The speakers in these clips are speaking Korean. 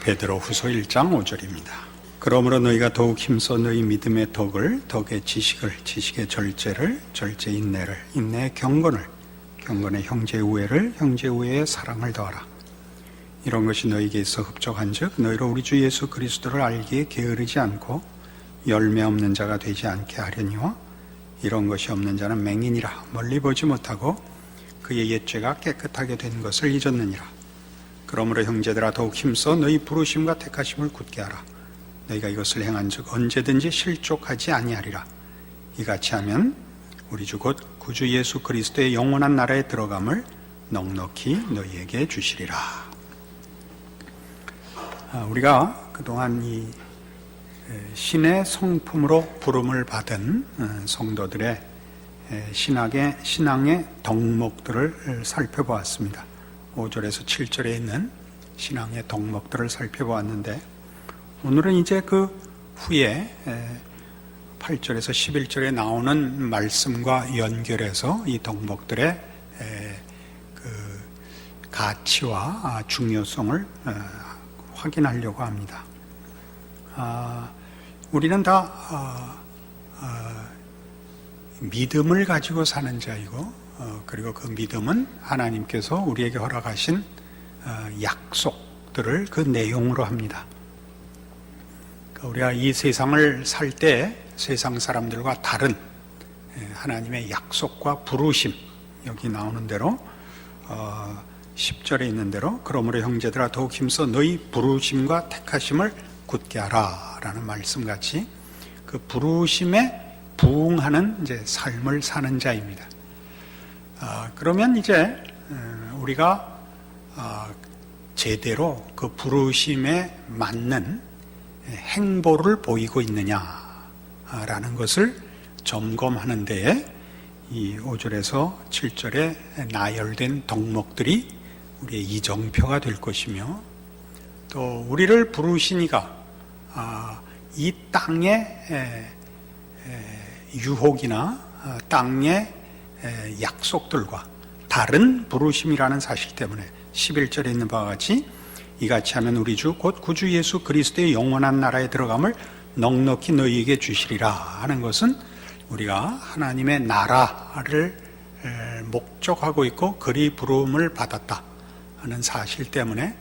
베드로 후서 1장 5절입니다. 그러므로 너희가 더욱 힘써 너희 믿음의 덕을, 덕의 지식을, 지식의 절제를, 절제 인내를, 인내의 경건을, 경건의 형제 우애를, 형제 우애의 사랑을 더하라. 이런 것이 너희에게 있어 흡족한즉 너희로 우리 주 예수 그리스도를 알기에 게으르지 않고 열매 없는 자가 되지 않게 하려니와 이런 것이 없는 자는 맹인이라 멀리 보지 못하고 그의 옛죄가 깨끗하게 된 것을 잊었느니라. 그러므로 형제들아 더욱 힘써 너희 부르심과 택하심을 굳게 하라. 너희가 이것을 행한즉 언제든지 실족하지 아니하리라. 이같이 하면 우리 주 곧 구주 예수 그리스도의 영원한 나라에 들어감을 넉넉히 너희에게 주시리라. 아, 우리가 그동안 이 신의 성품으로 부름을 받은 어, 성도들의 신학의 신앙의 덕목들을 살펴보았습니다. 5절에서 7절에 있는 신앙의 덕목들을 살펴보았는데 오늘은 이제 그 후에 8절에서 11절에 나오는 말씀과 연결해서 이 덕목들의 그 가치와 중요성을 어, 확인하려고 합니다. 아, 우리는 다 아, 아, 믿음을 가지고 사는 자이고 어, 그리고 그 믿음은 하나님께서 우리에게 허락하신 어, 약속들을 그 내용으로 합니다. 그러니까 우리가 이 세상을 살 때 세상 사람들과 다른 예, 하나님의 약속과 부르심 여기 나오는 대로 10절에 있는 대로 그러므로 형제들아 더욱 힘써 너희 부르심과 택하심을 굳게 하라 라는 말씀같이 그 부르심에 부응하는 이제 삶을 사는 자입니다. 아, 그러면 이제 어, 우리가 아, 제대로 그 부르심에 맞는 행보를 보이고 있느냐라는 것을 점검하는 데에 이 5절에서 7절에 나열된 덕목들이 우리의 이정표가 될 것이며 또 우리를 부르시니가 아, 이 땅의 유혹이나 아, 땅의 약속들과 다른 부르심이라는 사실 때문에 11절에 있는 바와 같이 이같이 하면 우리 주 곧 구주 예수 그리스도의 영원한 나라에 들어감을 넉넉히 너희에게 주시리라 하는 것은 우리가 하나님의 나라를 목적하고 있고 그리 부름을 받았다 하는 사실 때문에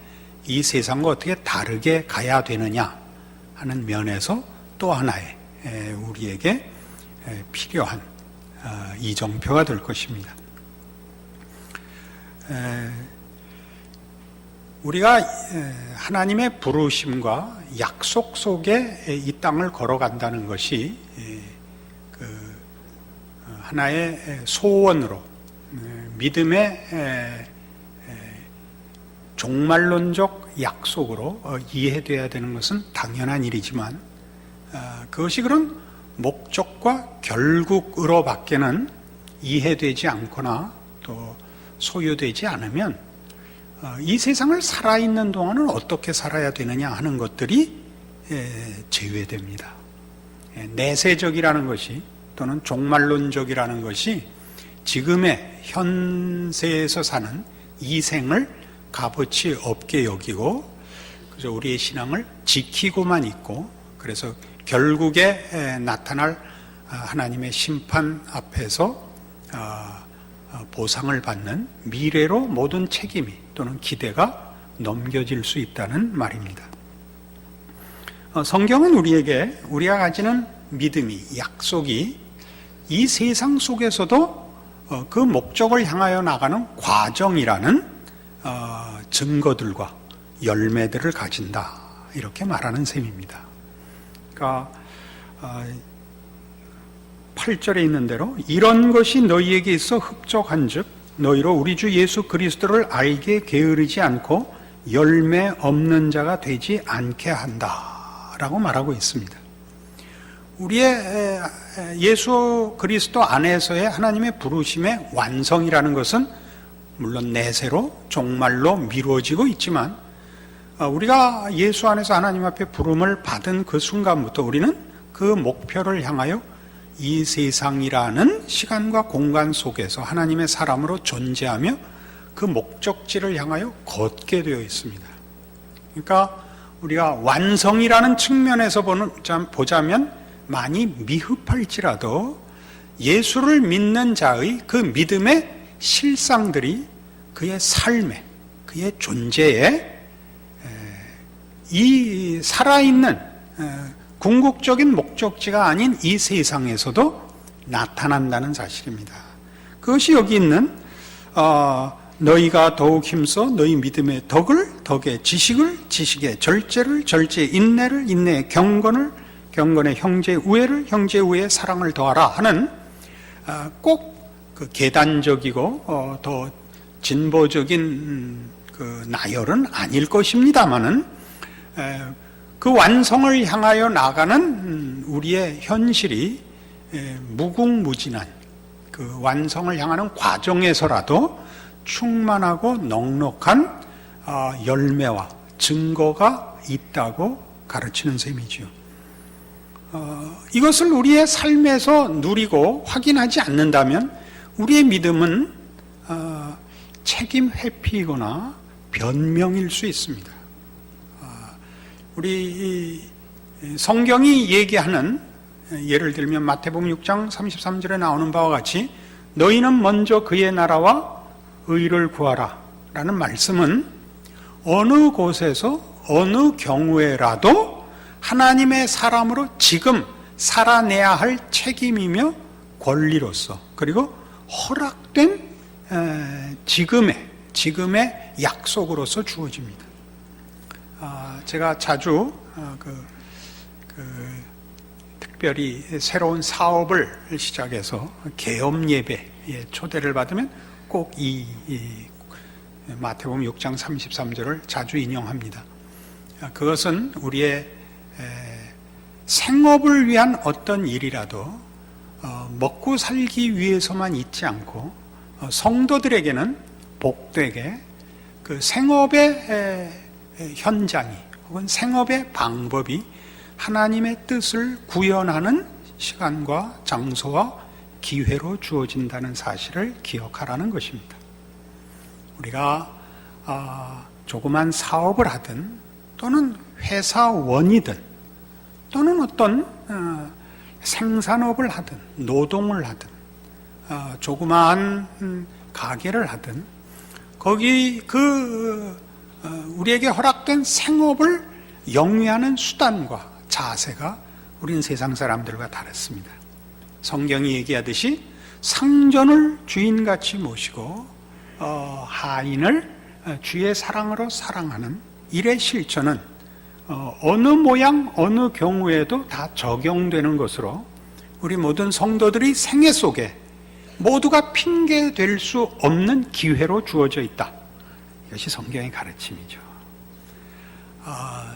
이 세상과 어떻게 다르게 가야 되느냐 하는 면에서 또 하나의 우리에게 필요한 어, 이정표가 될 것입니다. 우리가 하나님의 부르심과 약속 속에 이 땅을 걸어간다는 것이 그 어, 하나의 소원으로 믿음의 종말론적 약속으로 어, 이해돼야 되는 것은 당연한 일이지만 그것이 그런 목적과 결국으로밖에는 이해되지 않거나 또 소유되지 않으면 어, 이 세상을 살아있는 동안은 어떻게 살아야 되느냐 하는 것들이 제외됩니다. 내세적이라는 것이 또는 종말론적이라는 것이 지금의 현세에서 사는 이 생을 값어치 없게 여기고 그래서 우리의 신앙을 지키고만 있고 그래서 결국에 나타날 아, 하나님의 심판 앞에서 아, 아, 보상을 받는 미래로 모든 책임이 또는 기대가 넘겨질 수 있다는 말입니다. 어, 성경은 우리에게 우리가 가지는 믿음이 약속이 이 세상 속에서도 어, 그 목적을 향하여 나가는 과정이라는 어, 증거들과 열매들을 가진다 이렇게 말하는 셈입니다. 그러니까 8절에 아, 있는 대로 이런 것이 너희에게 있어 흡족한즉 너희로 우리 주 예수 그리스도를 알게 게으르지 않고 열매 없는 자가 되지 않게 한다라고 말하고 있습니다. 우리의 예수 그리스도 안에서의 하나님의 부르심의 완성이라는 것은 물론 내세로 종말로 미루어지고 있지만 어, 우리가 예수 안에서 하나님 앞에 부름을 받은 그 순간부터 우리는 그 목표를 향하여 이 세상이라는 시간과 공간 속에서 하나님의 사람으로 존재하며 그 목적지를 향하여 걷게 되어 있습니다. 그러니까 우리가 완성이라는 측면에서 보자면 많이 미흡할지라도 예수를 믿는 자의 그 믿음의 실상들이 그의 삶에, 그의 존재에 에, 이 살아있는 에, 궁극적인 목적지가 아닌 이 세상에서도 나타난다는 사실입니다. 그것이 여기 있는 어, 너희가 더욱 힘써 너희 믿음의 덕을 덕의 지식을 지식의 절제를 절제의 인내를 인내의 경건을 경건의 형제 우애를 형제 우애의 사랑을 더하라 하는 아, 꼭그 계단적이고 어, 더 진보적인 음, 그 나열은 아닐 것입니다만은 에, 그 완성을 향하여 나가는 음, 우리의 현실이 에, 무궁무진한 그 완성을 향하는 과정에서라도 충만하고 넉넉한 아, 열매와 증거가 있다고 가르치는 셈이지요. 어, 이것을 우리의 삶에서 누리고 확인하지 않는다면 우리의 믿음은 어, 책임 회피이거나 변명일 수 있습니다. 어, 우리 이 성경이 얘기하는 예를 들면 마태복음 6장 33절에 나오는 바와 같이 너희는 먼저 그의 나라와 의를 구하라 라는 말씀은 어느 곳에서 어느 경우에라도 하나님의 사람으로 지금 살아내야 할 책임이며 권리로서 그리고 허락된 에, 지금의 지금의 약속으로서 주어집니다. 아, 제가 자주 아, 그, 그 특별히 새로운 사업을 시작해서 개업 예배에 초대를 받으면 꼭이 마태복음 6장 33절을 자주 인용합니다. 아, 그것은 우리의 에, 생업을 위한 어떤 일이라도 어, 먹고 살기 위해서만 있지 않고 어, 성도들에게는 복되게 그 생업의 현장이 혹은 생업의 방법이 하나님의 뜻을 구현하는 시간과 장소와 기회로 주어진다는 사실을 기억하라는 것입니다. 우리가 아, 조그만 사업을 하든 또는 회사원이든 또는 어떤 어, 생산업을 하든 노동을 하든 어, 조그마한 음, 가게를 하든 거기 그 어, 우리에게 허락된 생업을 영위하는 수단과 자세가 우리는 세상 사람들과 다릅니다. 성경이 얘기하듯이 상전을 주인같이 모시고 어, 하인을 어, 주의 사랑으로 사랑하는 일의 실천은 어, 어느 모양 어느 경우에도 다 적용되는 것으로 우리 모든 성도들이 생애 속에 모두가 핑계 될 수 없는 기회로 주어져 있다. 이것이 성경의 가르침이죠. 아,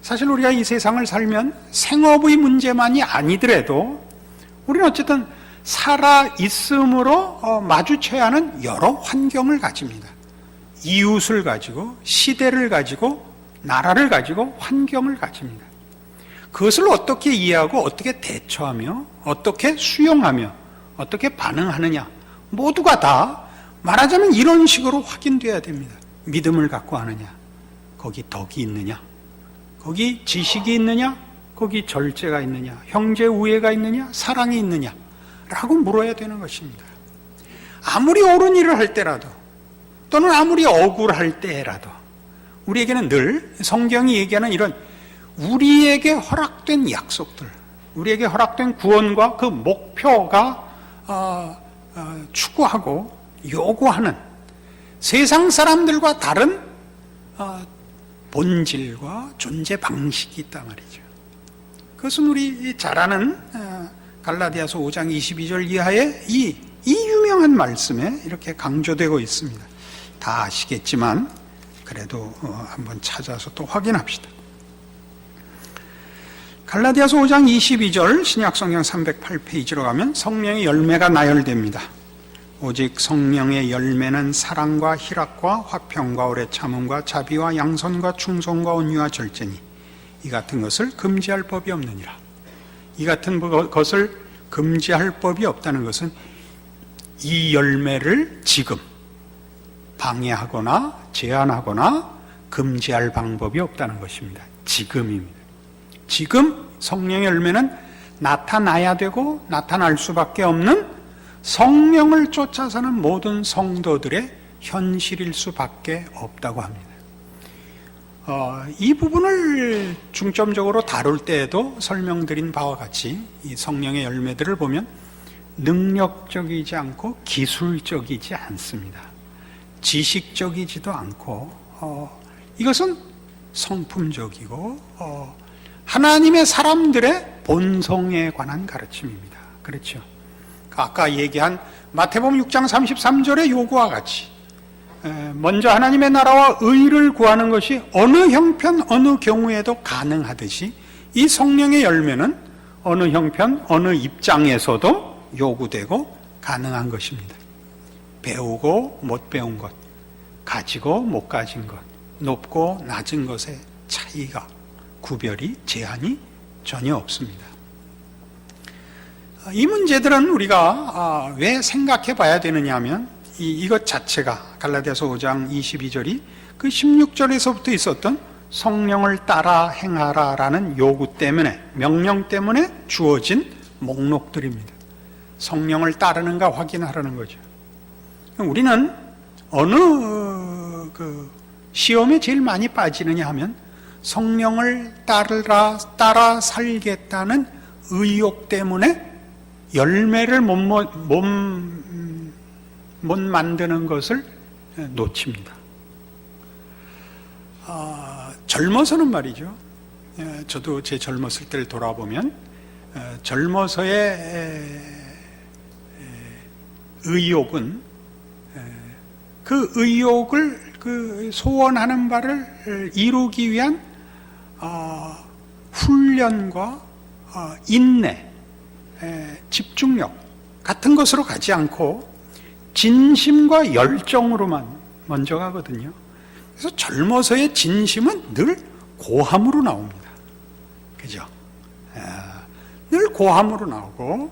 사실 우리가 이 세상을 살면 생업의 문제만이 아니더라도 우리는 어쨌든 살아 있음으로 어, 마주쳐야 하는 여러 환경을 가집니다. 이웃을 가지고 시대를 가지고 나라를 가지고 환경을 가집니다. 그것을 어떻게 이해하고 어떻게 대처하며 어떻게 수용하며 어떻게 반응하느냐 모두가 다 말하자면 이런 식으로 확인돼야 됩니다. 믿음을 갖고 하느냐? 거기 덕이 있느냐? 거기 지식이 있느냐? 거기 절제가 있느냐? 형제 우애가 있느냐? 사랑이 있느냐? 라고 물어야 되는 것입니다. 아무리 옳은 일을 할 때라도 또는 아무리 억울할 때라도 우리에게는 늘 성경이 얘기하는 이런 우리에게 허락된 약속들, 우리에게 허락된 구원과 그 목표가 어, 어, 추구하고 요구하는 세상 사람들과 다른 어, 본질과 존재 방식이 있단 말이죠. 그것은 우리 잘 아는 어, 갈라디아서 5장 22절 이하의 이, 이 유명한 말씀에 이렇게 강조되고 있습니다. 다 아시겠지만 그래도 어, 한번 찾아서 또 확인합시다. 갈라디아서 5장 22절 신약성경 308페이지로 가면 성령의 열매가 나열됩니다. 오직 성령의 열매는 사랑과 희락과 화평과 오래 참음과 자비와 양선과 충성과 온유와 절제니 이 같은 것을 금지할 법이 없느니라. 이 같은 것을 금지할 법이 없다는 것은 이 열매를 지금 방해하거나 제한하거나 금지할 방법이 없다는 것입니다. 지금입니다. 지금 성령의 열매는 나타나야 되고 나타날 수밖에 없는 성령을 쫓아 사는 모든 성도들의 현실일 수밖에 없다고 합니다. 어, 이 부분을 중점적으로 다룰 때에도 설명드린 바와 같이 이 성령의 열매들을 보면 능력적이지 않고 기술적이지 않습니다. 지식적이지도 않고 어, 이것은 성품적이고 어, 하나님의 사람들의 본성에 관한 가르침입니다. 그렇죠? 아까 얘기한 마태복음 6장 33절의 요구와 같이 에, 먼저 하나님의 나라와 의를 구하는 것이 어느 형편 어느 경우에도 가능하듯이 이 성령의 열매는 어느 형편 어느 입장에서도 요구되고 가능한 것입니다. 배우고 못 배운 것, 가지고 못 가진 것, 높고 낮은 것의 차이가 구별이 제한이 전혀 없습니다. 이 문제들은 우리가 아, 왜 생각해 봐야 되느냐 하면 이, 이것 자체가 갈라디아서 5장 22절이 그 16절에서부터 있었던 성령을 따라 행하라라는 요구 때문에 명령 때문에 주어진 목록들입니다. 성령을 따르는가 확인하라는 거죠. 우리는 어느 그 시험에 제일 많이 빠지느냐 하면 성령을 따르라 따라 살겠다는 의욕 때문에 열매를 못, 못, 못, 못 만드는 것을 놓칩니다. 아, 젊어서는 말이죠. 예, 저도 제 젊었을 때를 돌아보면 어, 젊어서의 의욕은 에, 그 의욕을 그 소원하는 바를 이루기 위한 어, 훈련과 어, 인내, 에, 집중력 같은 것으로 가지 않고 진심과 열정으로만 먼저 가거든요. 그래서 젊어서의 진심은 늘 고함으로 나옵니다. 그죠? 에, 늘 고함으로 나오고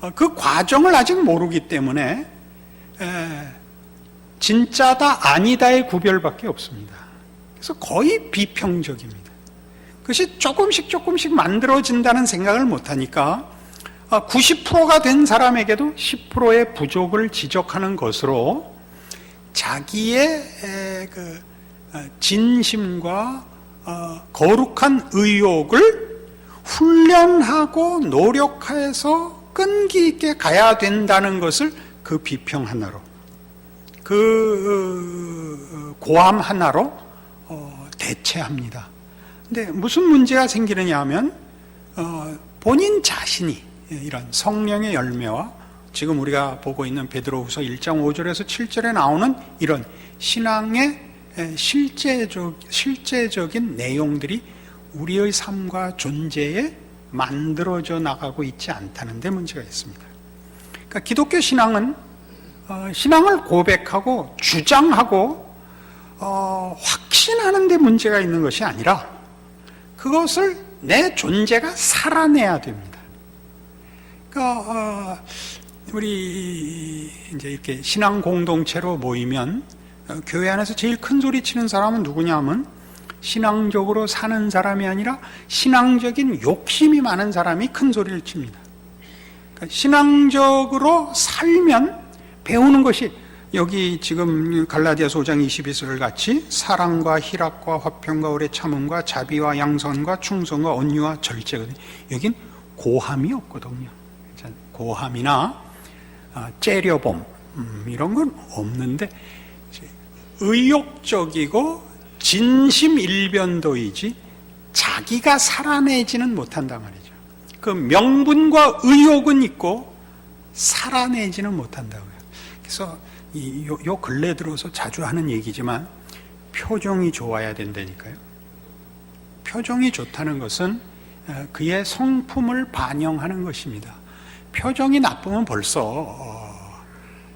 어, 그 과정을 아직 모르기 때문에 에, 진짜다 아니다의 구별밖에 없습니다. 그래서 거의 비평적입니다. 그것이 조금씩 조금씩 만들어진다는 생각을 못하니까 90%가 된 사람에게도 10%의 부족을 지적하는 것으로 자기의 그 진심과 어, 거룩한 의욕을 훈련하고 노력해서 끈기 있게 가야 된다는 것을 그 비평 하나로 그 고함 하나로 어, 대체합니다. 근데 무슨 문제가 생기느냐 하면 어, 본인 자신이 이런 성령의 열매와 지금 우리가 보고 있는 베드로후서 1장 5절에서 7절에 나오는 이런 신앙의 실제적 실제적인 내용들이 우리의 삶과 존재에 만들어져 나가고 있지 않다는 데 문제가 있습니다. 그러니까 기독교 신앙은 어, 신앙을 고백하고 주장하고 어, 확신하는 데 문제가 있는 것이 아니라 그것을 내 존재가 살아내야 됩니다. 그러니까 어, 우리 이제 이렇게 신앙 공동체로 모이면 어, 교회 안에서 제일 큰 소리 치는 사람은 누구냐면 신앙적으로 사는 사람이 아니라 신앙적인 욕심이 많은 사람이 큰 소리를 칩니다. 그러니까 신앙적으로 살면 배우는 것이 여기 지금 갈라디아서 5장 22절 같이 사랑과 희락과 화평과 오래 참음과 자비와 양선과 충성과 온유와 절제거든요. 여긴 고함이 없거든요. 고함이나 아, 째려봄 음, 이런 건 없는데 의욕적이고 진심 일변도이지 자기가 살아내지는 못한단 말이죠. 그 명분과 의욕은 있고 살아내지는 못한다고요. 그래서 이, 요, 요 근래 들어서 자주 하는 얘기지만 표정이 좋아야 된다니까요. 표정이 좋다는 것은 어, 그의 성품을 반영하는 것입니다. 표정이 나쁘면 벌써 어,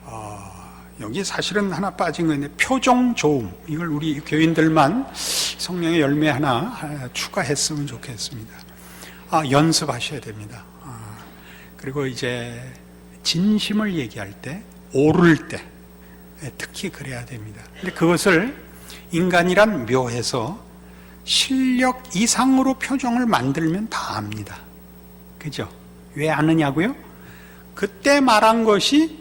어, 여기 사실은 하나 빠진 건데 표정 좋음 이걸 우리 교인들만 성령의 열매 하나 아, 추가했으면 좋겠습니다. 아, 연습하셔야 됩니다. 아, 그리고 이제 진심을 얘기할 때 오를 때 특히 그래야 됩니다. 근데 그것을 인간이란 묘해서 실력 이상으로 표정을 만들면 다 압니다. 그죠? 왜 아느냐고요? 그때 말한 것이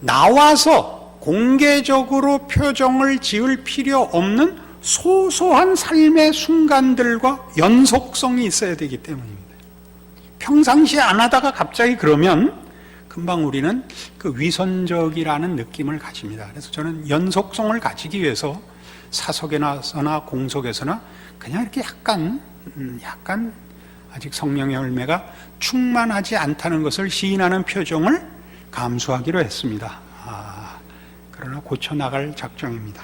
나와서 공개적으로 표정을 지을 필요 없는 소소한 삶의 순간들과 연속성이 있어야 되기 때문입니다. 평상시에 안 하다가 갑자기 그러면 금방 우리는 그 위선적이라는 느낌을 가집니다. 그래서 저는 연속성을 가지기 위해서 사석에서나 공속에서나 그냥 이렇게 약간, 음, 약간 아직 성령의 열매가 충만하지 않다는 것을 시인하는 표정을 감수하기로 했습니다. 아, 그러나 고쳐나갈 작정입니다.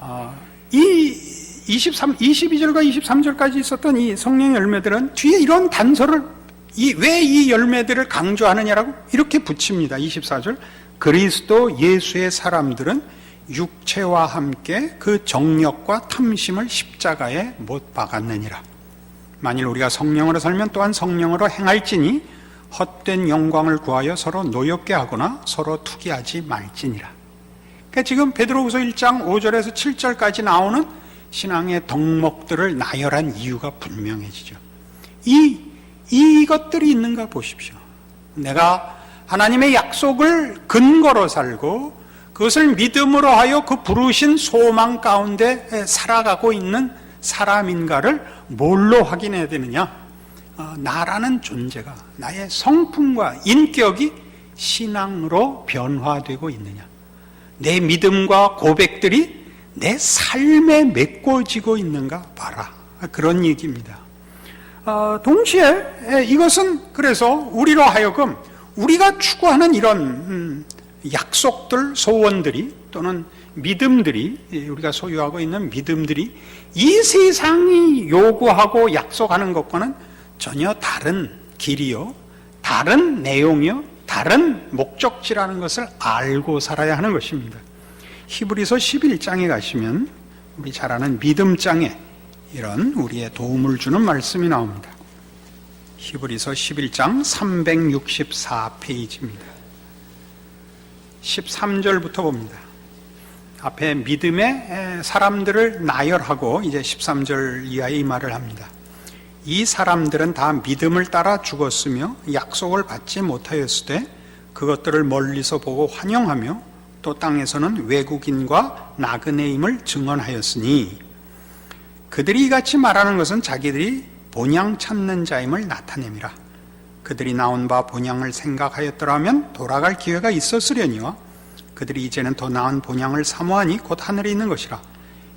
아, 이 23, 22절과 23절까지 있었던 이 성령 열매들은 뒤에 이런 단서를 왜 이 열매들을 강조하느냐라고 이렇게 붙입니다. 24절 그리스도 예수의 사람들은 육체와 함께 그 정력과 탐심을 십자가에 못 박았느니라. 만일 우리가 성령으로 살면 또한 성령으로 행할지니 헛된 영광을 구하여 서로 노엽게 하거나 서로 투기하지 말지니라. 그러니까 지금 베드로후서 1장 5절에서 7절까지 나오는 신앙의 덕목들을 나열한 이유가 분명해지죠. 이 이것들이 있는가 보십시오. 내가 하나님의 약속을 근거로 살고 그것을 믿음으로 하여 그 부르신 소망 가운데 살아가고 있는 사람인가를 뭘로 확인해야 되느냐? 어, 나라는 존재가 나의 성품과 인격이 신앙으로 변화되고 있느냐? 내 믿음과 고백들이 내 삶에 메꿔지고 있는가 봐라. 그런 얘기입니다. 어, 동시에 이것은 그래서 우리로 하여금 우리가 추구하는 이런 음, 약속들, 소원들이 또는 믿음들이 우리가 소유하고 있는 믿음들이 이 세상이 요구하고 약속하는 것과는 전혀 다른 길이요, 다른 내용이요, 다른 목적지라는 것을 알고 살아야 하는 것입니다. 히브리서 11장에 가시면 우리 잘 아는 믿음장에 이런 우리의 도움을 주는 말씀이 나옵니다. 히브리서 11장 364페이지입니다. 13절부터 봅니다. 앞에 믿음의 사람들을 나열하고 이제 13절 이하의 이 말을 합니다. 이 사람들은 다 믿음을 따라 죽었으며 약속을 받지 못하였을 때 그것들을 멀리서 보고 환영하며 또 땅에서는 외국인과 나그네임을 증언하였으니 그들이 이같이 말하는 것은 자기들이 본향 찾는 자임을 나타냅니다. 그들이 나온 바 본향을 생각하였더라면 돌아갈 기회가 있었으려니와 그들이 이제는 더 나은 본향을 사모하니 곧 하늘에 있는 것이라.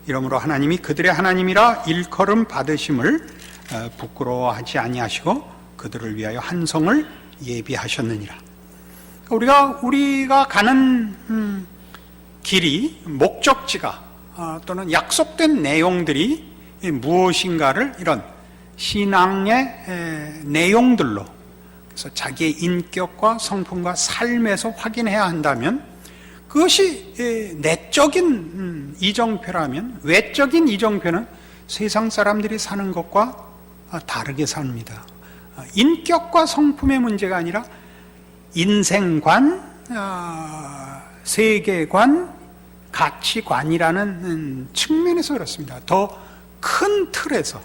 이러므로 하나님이 그들의 하나님이라 일컬음 받으심을 어, 부끄러워하지 아니하시고 그들을 위하여 한성을 예비하셨느니라. 그러니까 우리가 우리가 가는 음, 길이 목적지가 어, 또는 약속된 내용들이 무엇인가를 이런 신앙의 내용들로 그래서 자기의 인격과 성품과 삶에서 확인해야 한다면 그것이 내적인 음, 이정표라면 외적인 이정표는 세상 사람들이 사는 것과 아, 다르게 삽니다. 아, 인격과 성품의 문제가 아니라 인생관, 아, 세계관, 가치관이라는 음, 측면에서 그렇습니다. 더 큰 틀에서,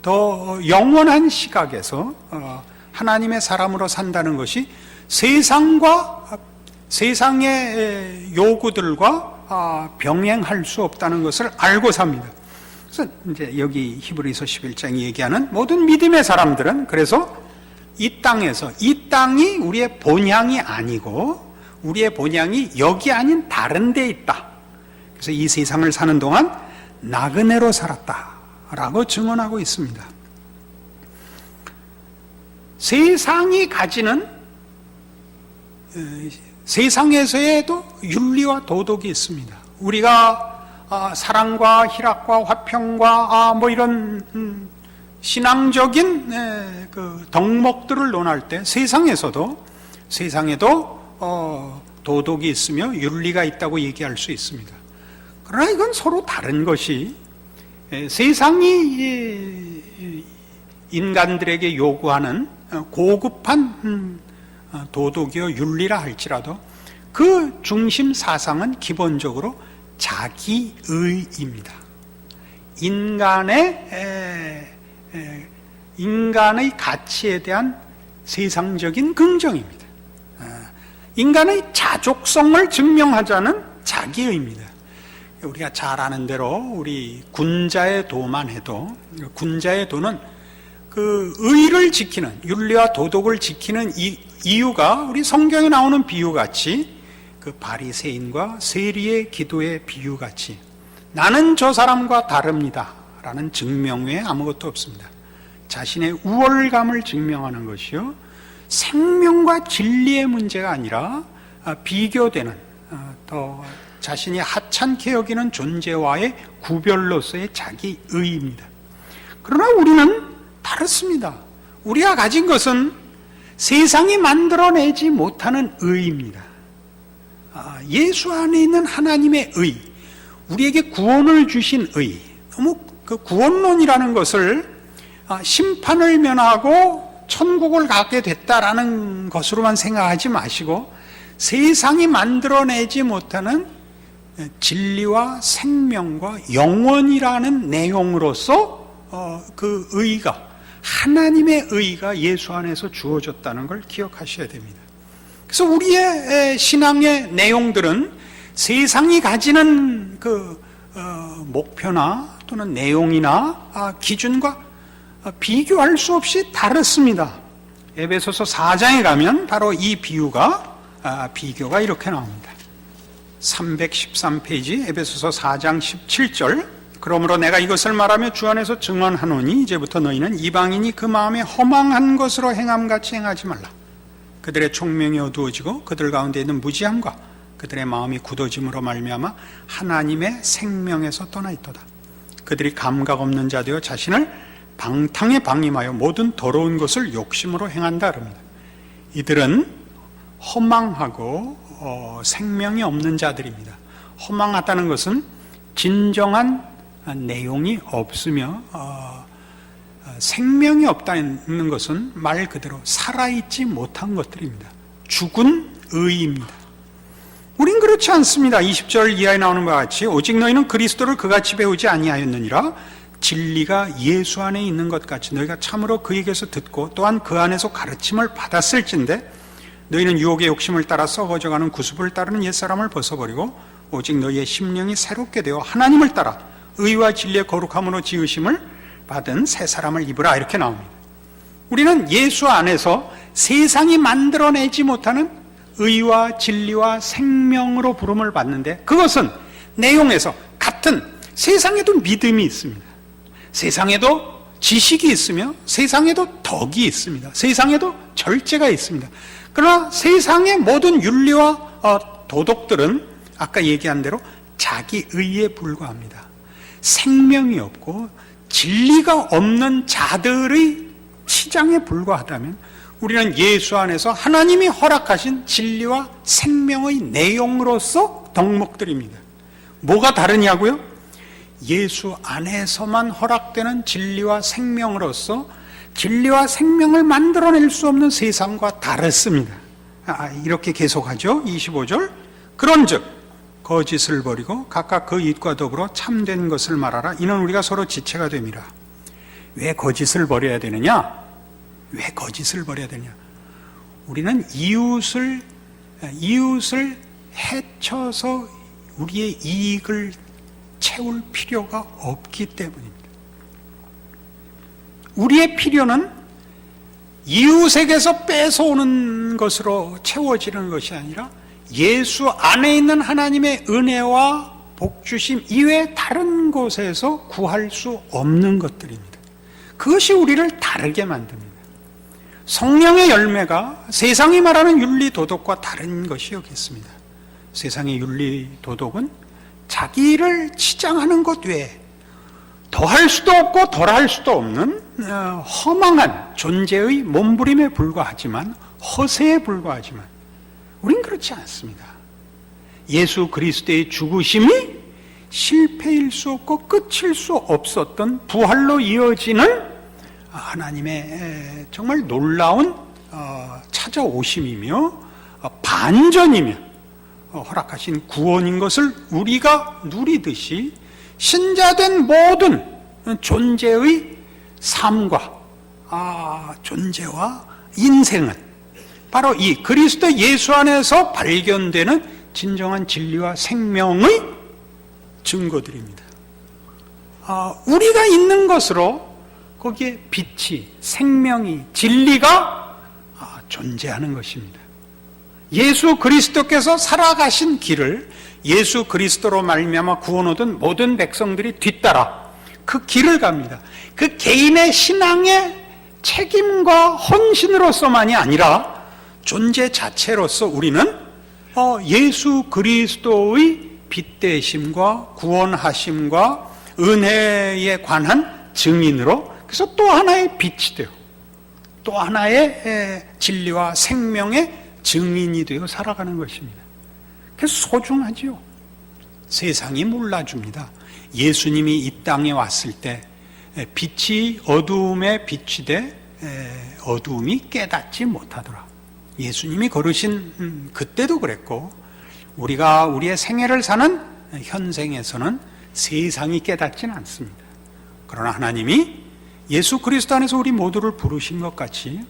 더 영원한 시각에서 어, 하나님의 사람으로 산다는 것이 세상과 세상의 요구들과 병행할 수 없다는 것을 알고 삽니다. 그래서 이제 여기 히브리서 11장이 얘기하는 모든 믿음의 사람들은 그래서 이 땅에서 이 땅이 우리의 본향이 아니고 우리의 본향이 여기 아닌 다른 데 있다. 그래서 이 세상을 사는 동안 나그네로 살았다라고 증언하고 있습니다. 세상이 가지는 어, 세상에서에도 윤리와 도덕이 있습니다. 우리가 아, 사랑과 희락과 화평과 아, 뭐 이런 음, 신앙적인 그 덕목들을 논할 때 세상에서도 세상에도 어, 도덕이 있으며 윤리가 있다고 얘기할 수 있습니다. 그러나 이건 서로 다른 것이 세상이 인간들에게 요구하는 어, 고급한 음, 어, 도덕이요 윤리라 할지라도 그 중심 사상은 기본적으로 자기의입니다. 인간의 인간의 가치에 대한 세상적인 긍정입니다. 아, 인간의 자족성을 증명하자는 자기의입니다. 우리가 잘 아는 대로 우리 군자의 도만 해도 군자의 도는 그 의를 지키는 윤리와 도덕을 지키는 이, 이유가 우리 성경에 나오는 비유 같이 그 바리새인과 세리의 기도의 비유 같이 나는 저 사람과 다릅니다라는 증명 외에 아무것도 없습니다. 자신의 우월감을 증명하는 것이요 생명과 진리의 문제가 아니라 아, 비교되는 아, 더 자신이 하찮게 여기는 존재와의 구별로서의 자기 의입니다. 그러나 우리는 다릅니다. 우리가 가진 것은 세상이 만들어내지 못하는 의입니다. 아, 예수 안에 있는 하나님의 의, 우리에게 구원을 주신 의, 너무 그 구원론이라는 것을 아, 심판을 면하고 천국을 가게 됐다라는 것으로만 생각하지 마시고 세상이 만들어내지 못하는 진리와 생명과 영원이라는 내용으로서 어, 그 의가 하나님의 의가 예수 안에서 주어졌다는 걸 기억하셔야 됩니다. 그래서 우리의 신앙의 내용들은 세상이 가지는 그 어, 목표나 또는 내용이나 아, 기준과 비교할 수 없이 다릅니다. 에베소서 4장에 가면 바로 이 비유가 아, 비교가 이렇게 나옵니다. 313페이지 에베소서 4장 17절 그러므로 내가 이것을 말하며 주 안에서 증언하노니 이제부터 너희는 이방인이 그 마음에 허망한 것으로 행함같이 행하지 말라. 그들의 총명이 어두워지고 그들 가운데 있는 무지함과 그들의 마음이 굳어짐으로 말미암아 하나님의 생명에서 떠나 있도다. 그들이 감각 없는 자 되어 자신을 방탕에 방임하여 모든 더러운 것을 욕심으로 행한다 그럽니다. 이들은 허망하고 어, 생명이 없는 자들입니다. 허망하다는 것은 진정한 내용이 없으며 어, 어, 생명이 없다는 것은 말 그대로 살아있지 못한 것들입니다. 죽은 의입니다. 우린 그렇지 않습니다. 20절 이하에 나오는 바와 같이 오직 너희는 그리스도를 그같이 배우지 아니하였느니라 진리가 예수 안에 있는 것 같이 너희가 참으로 그에게서 듣고 또한 그 안에서 가르침을 받았을진데 너희는 유혹의 욕심을 따라 썩어져가는 구습을 따르는 옛사람을 벗어버리고 오직 너희의 심령이 새롭게 되어 하나님을 따라 의와 진리의 거룩함으로 지으심을 받은 새 사람을 입으라 이렇게 나옵니다. 우리는 예수 안에서 세상이 만들어내지 못하는 의와 진리와 생명으로 부름을 받는데 그것은 내용에서 같은 세상에도 믿음이 있습니다. 세상에도 지식이 있으며 세상에도 덕이 있습니다. 세상에도 절제가 있습니다. 그러나 세상의 모든 윤리와 어, 도덕들은 아까 얘기한 대로 자기 의에 불과합니다. 생명이 없고 진리가 없는 자들의 치장에 불과하다면 우리는 예수 안에서 하나님이 허락하신 진리와 생명의 내용으로서 덕목들입니다. 뭐가 다르냐고요? 예수 안에서만 허락되는 진리와 생명으로서 진리와 생명을 만들어낼 수 없는 세상과 다릅니다. 아, 이렇게 계속하죠. 25절. 그런 즉 거짓을 버리고 각각 그 입과 더불어 참된 것을 말하라. 이는 우리가 서로 지체가 됨이라. 왜 거짓을 버려야 되느냐? 왜 거짓을 버려야 되냐? 우리는 이웃을 이웃을 해쳐서 우리의 이익을 채울 필요가 없기 때문입니다. 우리의 필요는 이웃에게서 뺏어오는 것으로 채워지는 것이 아니라 예수 안에 있는 하나님의 은혜와 복주심 이외에 다른 곳에서 구할 수 없는 것들입니다. 그것이 우리를 다르게 만듭니다. 성령의 열매가 세상이 말하는 윤리 도덕과 다른 것이 여기 있습니다. 세상의 윤리 도덕은 자기를 치장하는 것 외에 더할 수도 없고 덜할 수도 없는 어, 허망한 존재의 몸부림에 불과하지만 허세에 불과하지만 우린 그렇지 않습니다. 예수 그리스도의 죽으심이 실패일 수 없고 끝일 수 없었던 부활로 이어지는 하나님의 정말 놀라운 어, 찾아오심이며 어, 반전이며 어, 허락하신 구원인 것을 우리가 누리듯이 신자된 모든 존재의 삶과 아, 존재와 인생은 바로 이 그리스도 예수 안에서 발견되는 진정한 진리와 생명의 증거들입니다. 아, 우리가 있는 것으로 거기에 빛이, 생명이, 진리가 아, 존재하는 것입니다. 예수 그리스도께서 살아가신 길을 예수 그리스도로 말미암아 구원 얻은 모든 백성들이 뒤따라 그 길을 갑니다. 그 개인의 신앙의 책임과 헌신으로서만이 아니라 존재 자체로서 우리는 어, 예수 그리스도의 빛 대심과 구원하심과 은혜에 관한 증인으로 그래서 또 하나의 빛이 되고 또 하나의 진리와 생명의 증인이 되어 살아가는 것입니다. 그래서 소중하지요. 세상이 몰라줍니다. 예수님이 이 땅에 왔을 때 빛이 어두움에 빛이 돼 어두움이 깨닫지 못하더라. 예수님이 걸으신 음, 그때도 그랬고 우리가 우리의 생애를 사는 현생에서는 세상이 깨닫지는 않습니다. 그러나 하나님이 예수 그리스도 안에서 우리 모두를 부르신 것 같이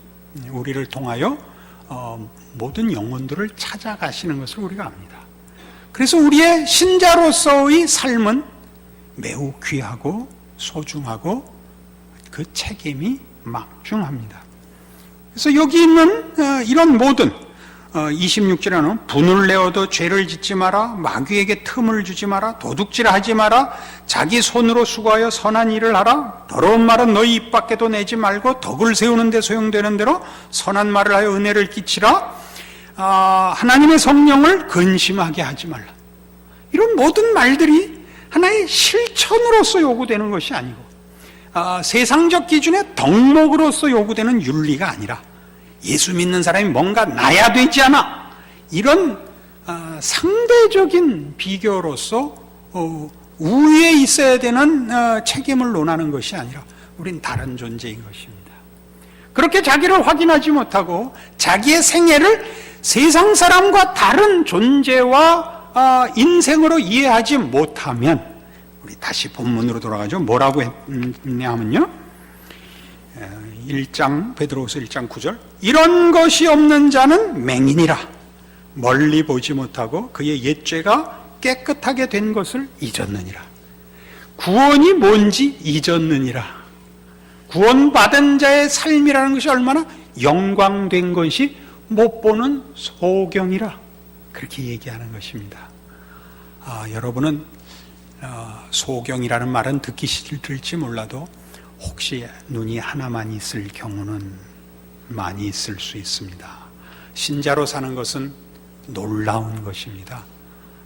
우리를 통하여 어, 모든 영혼들을 찾아가시는 것을 우리가 압니다. 그래서 우리의 신자로서의 삶은 매우 귀하고 소중하고 그 책임이 막중합니다. 그래서 여기 있는 어, 이런 모든 26절에는 분을 내어도 죄를 짓지 마라 마귀에게 틈을 주지 마라 도둑질 하지 마라 자기 손으로 수고하여 선한 일을 하라 더러운 말은 너희 입 밖에도 내지 말고 덕을 세우는 데 소용되는 대로 선한 말을 하여 은혜를 끼치라. 아, 하나님의 성령을 근심하게 하지 말라. 이런 모든 말들이 하나의 실천으로서 요구되는 것이 아니고 아, 세상적 기준의 덕목으로서 요구되는 윤리가 아니라 예수 믿는 사람이 뭔가 나야 되지 않아. 이런 어, 상대적인 비교로서 어, 우위에 있어야 되는 어, 책임을 논하는 것이 아니라 우린 다른 존재인 것입니다. 그렇게 자기를 확인하지 못하고 자기의 생애를 세상 사람과 다른 존재와 어, 인생으로 이해하지 못하면 우리 다시 본문으로 돌아가죠. 뭐라고 했냐 하면요. 1장 베드로후서 1장 9절. 이런 것이 없는 자는 맹인이라. 멀리 보지 못하고 그의 옛죄가 깨끗하게 된 것을 잊었느니라. 구원이 뭔지 잊었느니라. 구원받은 자의 삶이라는 것이 얼마나 영광된 것이 못 보는 소경이라. 그렇게 얘기하는 것입니다. 아, 여러분은 어, 소경이라는 말은 듣기 싫을지 몰라도 혹시 눈이 하나만 있을 경우는 많이 있을 수 있습니다. 신자로 사는 것은 놀라운 것입니다.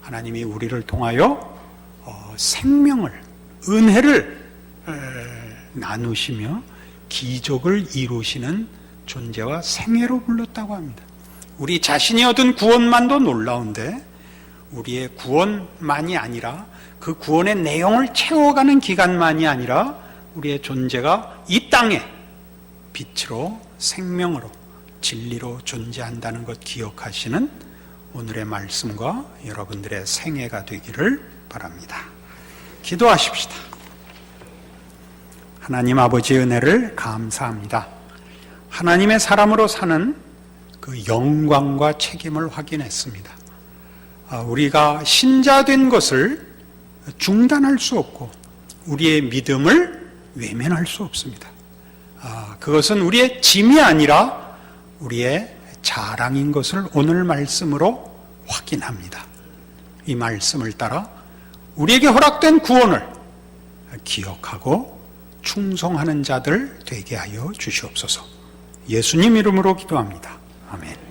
하나님이 우리를 통하여 어, 생명을, 은혜를 나누시며 기적을 이루시는 존재와 생애로 불렀다고 합니다. 우리 자신이 얻은 구원만도 놀라운데 우리의 구원만이 아니라 그 구원의 내용을 채워가는 기간만이 아니라 우리의 존재가 이 땅에 빛으로 생명으로 진리로 존재한다는 것 기억하시는 오늘의 말씀과 여러분들의 생애가 되기를 바랍니다. 기도하십시다. 하나님 아버지의 은혜를 감사합니다. 하나님의 사람으로 사는 그 영광과 책임을 확인했습니다. 아, 우리가 신자된 것을 중단할 수 없고 우리의 믿음을 외면할 수 없습니다. 아, 그것은 우리의 짐이 아니라 우리의 자랑인 것을 오늘 말씀으로 확인합니다. 이 말씀을 따라 우리에게 허락된 구원을 기억하고 충성하는 자들 되게 하여 주시옵소서. 예수님 이름으로 기도합니다. 아멘.